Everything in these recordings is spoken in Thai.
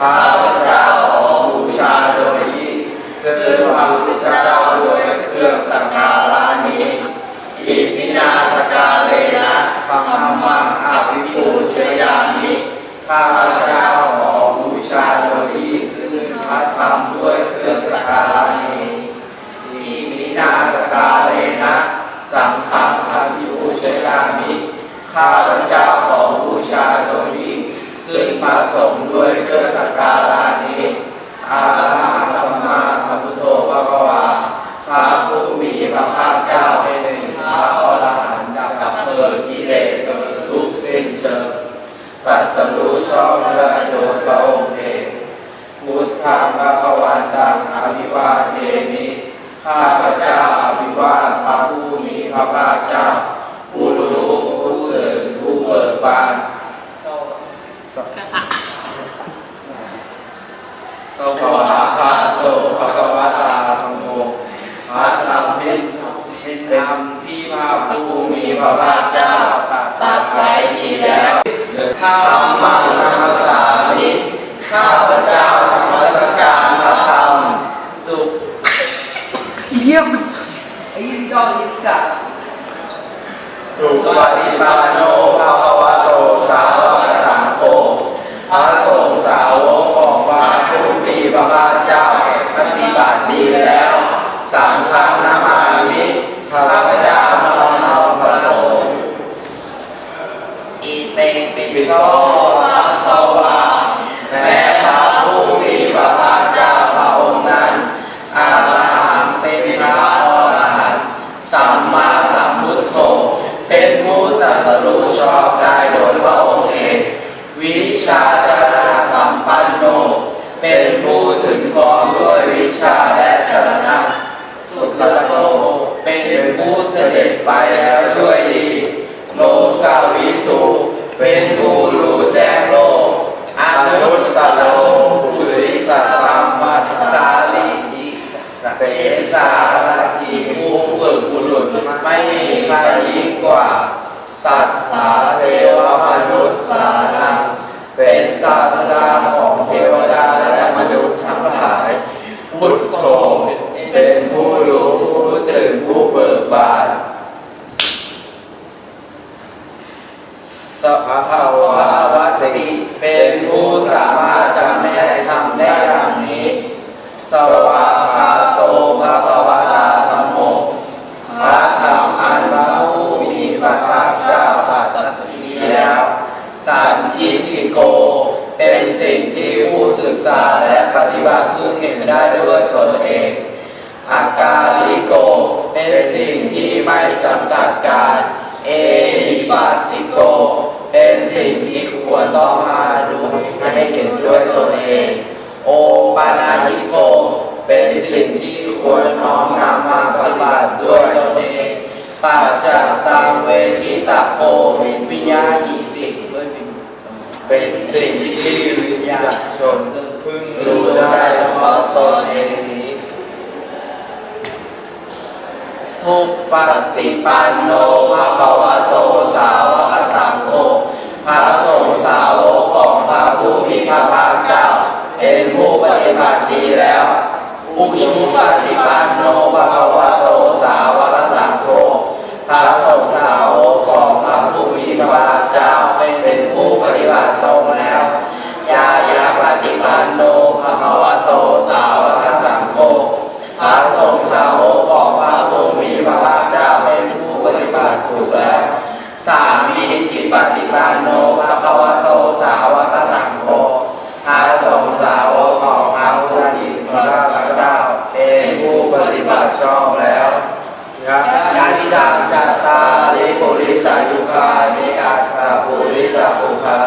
ข้าพเจ้าขอบูชาโดยยิ่งซึ่งพระพุทธเจ้าด้วยเครื่องสักการะนี้อิมินาสกาเลนะธรรมังอภิปูชยามิข้าพเจ้าขอบูชาโดยยิ่งซึ่งพระธรรมด้วยเครื่องสักการะนี้อิมินาสกาเลนะสังฆังอภิปูชยามิข้าพ สงฆ์ด้วยเครื่องสักการะนี้อาหังสัมมาสัมพุทโธภะคะวาพระผู้มีพระภาคเจ้าเป็นพระอรหันต์ดับเพลิงกิเลสโดทุกสิ้นเชิงตรัสรู้ชอบได้โดยพระองค์เองพุทธังพระควันตังอภิวาเทมิข้าพเจ้าอภิวาพระผู้มีพระภาคเจ้าผู้รู้ผู้ตื่นผู้เบิกบานสวากขาโตภะคะวะตาธัมโมพระธรรมเป็นเป็นธรรมที่พระผู้มี พระเจ้าตรัสไว้ดีแล้วข้ามังนามสามิข้าพเจ้านมัสการพระธรรมสุขเยี่ยมไอ้ยี่ยอดยี่กะสุปฏิปันโนภะควะโตสาวกสังโฆพระสงฆ์สาวกของพระผู้มีพระภาคเจ้าปฏิบัติดีแล้ว สังฆนามามิข้าพเจ้านอมน้อมพระสงฆ์อิเตปิ โสภะคะวาแม้พระผู้มีพระภาคเจ้าพระองค์นั้นอาหังเป็นพระอรหันต์สัมมาสัมพุทโธเป็นผู้ตรัสรู้ชอบได้โดยพระองค์เองวิชาจารณะสัมปันโน เป็นผู้ถึงพร้อมด้วยวิชาและจรณะสุขโตเป็นผู้เสด็จไปแล้วด้วยดีโลกาวิทูเป็นผู้ สารทีผู้ฝึกบุรุษไม่มีใครยิ่งกว่า สัตถาเทวมนุษย์สานังเป็นศาสดาของเทวดาและมนุษย์ทั้งหลายพุทโธเป็นผู้รู้ผู้ตื่นผู้เบิกบานสัพพะวะวัตติเป็นผู้สามารถจำแนกทำได้ดังนี้สว บัติพึงเห็นได้ด้วยตนเองอาการิโก เป็นสิ่งที่ไม่จำกัดการ เอหิปัสสิโก เป็นสิ่งที่ควรต้องมาดูให้เห็นด้วยตนเอง โอปานายิโก เป็นสิ่งที่ควรน้อมนำมาปฏิบัติด้วยตนเองปัจจัตตังเวทิตาโกวิญญาหิติด้วยเป็นเป็นสิ่งที่วิญญาณชน พึงรู้ได้เฉพาะตนเองนี้ สุปฏิปันโนภะคะวะโตสาว ระสงฆ์สาวกของพระผู้มีพระภาคเจ้าเป็นผู้ปฏิบัติถูกแล้ว สามีจิตปฏิปันโนภะคะวะโตสาวกสังโฆพระสงฆ์สาวกของพระผู้มีพระภาคเจ้าเป็นผู้ปฏิบัติชอบแล้วยะยานิจังจัตตาริปุริสายุคานิอัตถาปุริสาปุคา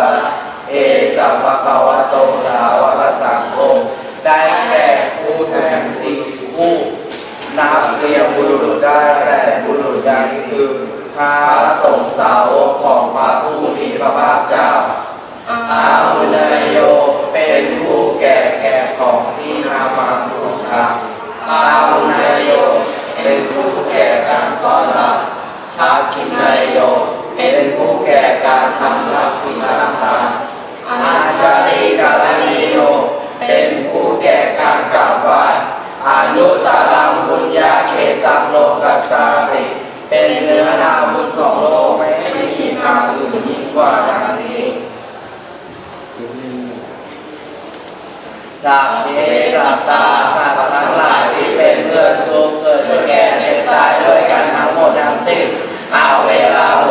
เอสัมภะคะวะโตสาวกสังโฆได้แก่ผู้แทนสี่คู่ นับเรียงบุรุษได้แต่บุรุษดังคือพระสงฆ์สาวกของพระผู้มีพระภาคเจ้า อาหุนยโยเป็นผู้แก่แก่ของที่นามาบูชาอาหุนยโยุญญาเขตังโลกัสสาติเป็นเนื้อนาบุญของโลกไม่มีทางอื่นยิ่งกว่าดังนี้สัพเพสัตตาสัตว์ทั้งหลายที่เป็นเพื่อนทุกข์เกิดแก่เจ็บตายด้วยกันทั้งหมดทั้งสิ้นเอาเวลาหม